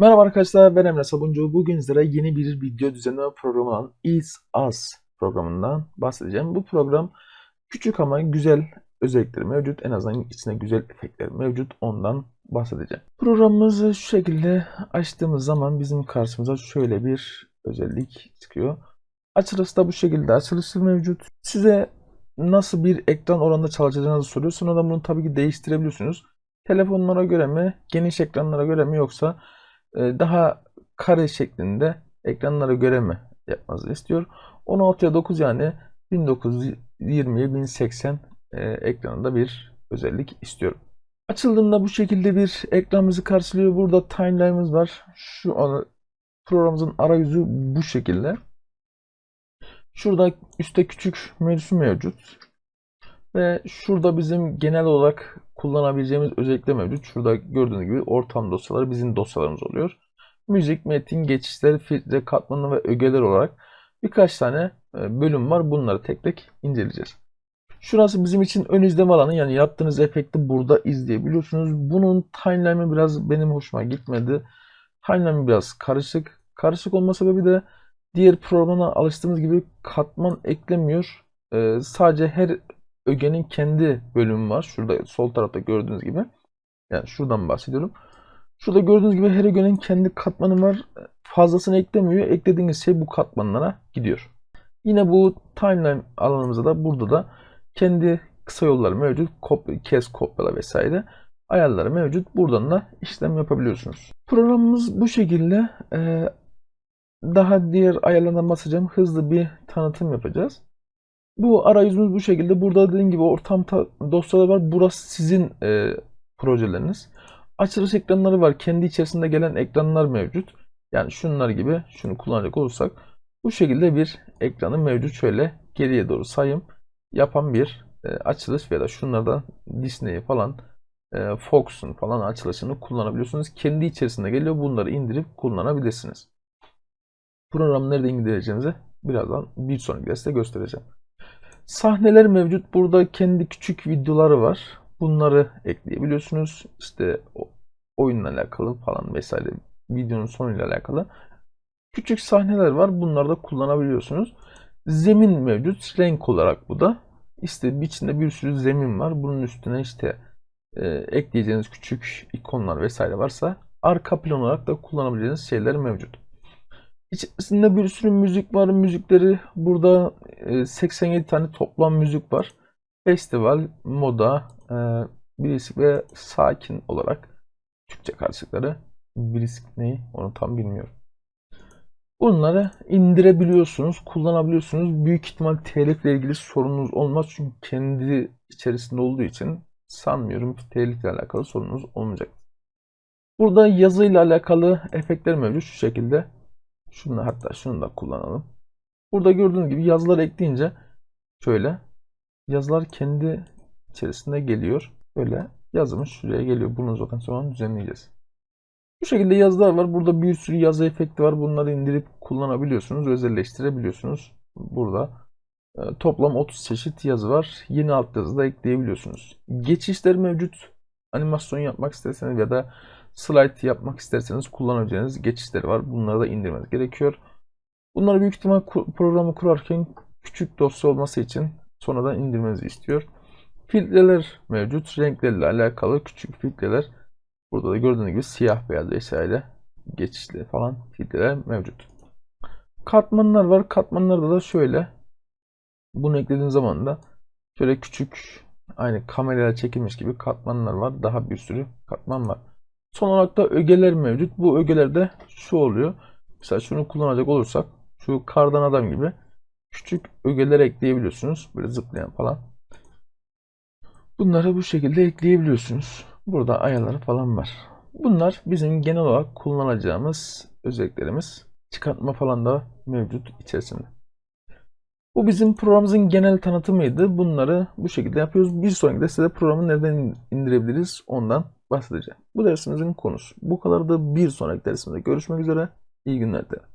Merhaba arkadaşlar ben Emre Sabuncu. Bugün sizlere yeni bir video düzenleme programı olan Is Us programından bahsedeceğim. Bu program küçük ama güzel özellikleri mevcut. En azından içinde güzel efektler mevcut. Ondan bahsedeceğim. Programımızı şu şekilde açtığımız zaman bizim karşımıza şöyle bir özellik çıkıyor. Açılışı da bu şekilde açılışı mevcut. Size nasıl bir ekran oranında çalışacağınızı soruyor. Sonra bunu tabii ki değiştirebiliyorsunuz. Telefonlara göre mi, geniş ekranlara göre mi yoksa daha kare şeklinde ekranlara göre mi yapmanızı istiyor. 16'ya 9 yani 1920'ye 1080 e, ekranında bir özellik istiyorum. Açıldığında bu şekilde bir ekranımızı karşılıyor. Burada timeline'ımız var. Şu an programımızın arayüzü bu şekilde. Şurada üstte küçük menüsü mevcut. Ve şurada bizim genel olarak kullanabileceğimiz özellikle mevcut. Şurada gördüğünüz gibi ortam dosyaları bizim dosyalarımız oluyor. Müzik, metin, geçişler, filtre, katmanlı ve ögeler olarak birkaç tane e, bölüm var. Bunları tek tek inceleyeceğiz. Şurası bizim için ön izleme alanı. Yani yaptığınız efekti burada izleyebiliyorsunuz. Bunun timeline'ı biraz benim hoşuma gitmedi. Timeline biraz karışık. Karışık olma sebebi de diğer programa alıştığımız gibi katman eklemiyor. Ee, sadece her ögenin kendi bölümü var. Şurada sol tarafta gördüğünüz gibi. Yani şuradan bahsediyorum. Şurada gördüğünüz gibi her ögenin kendi katmanı var. Fazlasını eklemiyor. Eklediğiniz şey bu katmanlara gidiyor. Yine bu timeline alanımızda da burada da kendi kısa yolları mevcut. Kopya, kes kopyala vesaire ayarları mevcut. Buradan da işlem yapabiliyorsunuz. Programımız bu şekilde. Ee, daha diğer ayarlardan bahsedeceğim. Hızlı bir tanıtım yapacağız. Bu arayüzümüz bu şekilde. Burada dediğim gibi ortam dosyaları var. Burası sizin e, projeleriniz. Açılış ekranları var. Kendi içerisinde gelen ekranlar mevcut. Yani şunlar gibi şunu kullanacak olursak bu şekilde bir ekranı mevcut. Şöyle geriye doğru sayım yapan bir e, açılış veya da şunlardan Disney falan e, Fox'un falan açılışını kullanabiliyorsunuz. Kendi içerisinde geliyor. Bunları indirip kullanabilirsiniz. Programı nerede indireceğinizi birazdan bir sonraki derste göstereceğim. Sahneler mevcut. Burada kendi küçük videoları var. Bunları ekleyebiliyorsunuz. İşte oyunla alakalı falan vesaire videonun sonuyla alakalı. Küçük sahneler var. Bunları da kullanabiliyorsunuz. Zemin mevcut. Renk olarak bu da. İşte içinde bir sürü zemin var. Bunun üstüne işte e, ekleyeceğiniz küçük ikonlar vesaire varsa arka plan olarak da kullanabileceğiniz şeyler mevcut. İçerisinde bir sürü müzik var. Müzikleri burada 87 e, tane toplam müzik var. Festival, moda, e, birisik ve sakin olarak Türkçe karşılıkları. Birisik neyi onu tam bilmiyorum. Bunları indirebiliyorsunuz, kullanabiliyorsunuz. Büyük ihtimal telifle ilgili sorununuz olmaz. Çünkü kendi içerisinde olduğu için sanmıyorum ki telifle alakalı sorunuz olmayacak. Burada yazıyla alakalı efektler mevcut şu şekilde. Şunu hatta şunu da kullanalım. Burada gördüğünüz gibi yazılar ekleyince şöyle yazılar kendi içerisinde geliyor. Böyle yazımız şuraya geliyor. Bunu zaten sonra düzenleyeceğiz. Bu şekilde yazılar var. Burada bir sürü yazı efekti var. Bunları indirip kullanabiliyorsunuz. Özelleştirebiliyorsunuz. Burada e, toplam 30 çeşit yazı var. Yeni alt yazı da ekleyebiliyorsunuz. Geçişler mevcut. Animasyon yapmak isterseniz ya da slide yapmak isterseniz kullanabileceğiniz geçişleri var. Bunları da indirmeniz gerekiyor. Bunları büyük ihtimal programı kurarken küçük dosya olması için sonradan indirmenizi istiyor. Filtreler mevcut. Renklerle alakalı küçük filtreler. Burada da gördüğünüz gibi siyah beyaz vesaire geçişli falan filtreler mevcut. Katmanlar var. Katmanlarda da şöyle bunu eklediğiniz zaman da şöyle küçük aynı kamerayla çekilmiş gibi katmanlar var. Daha bir sürü katman var. Son olarak da ögeler mevcut. Bu ögelerde şu oluyor. Mesela şunu kullanacak olursak şu kardan adam gibi küçük ögeler ekleyebiliyorsunuz. Böyle zıplayan falan. Bunları bu şekilde ekleyebiliyorsunuz. Burada ayarları falan var. Bunlar bizim genel olarak kullanacağımız özelliklerimiz. Çıkartma falan da mevcut içerisinde. Bu bizim programımızın genel tanıtımıydı. Bunları bu şekilde yapıyoruz. Bir sonraki de programı nereden indirebiliriz ondan bahsedeceğim. Bu dersimizin konusu. Bu kadar da bir sonraki dersimizde görüşmek üzere. İyi günler dilerim.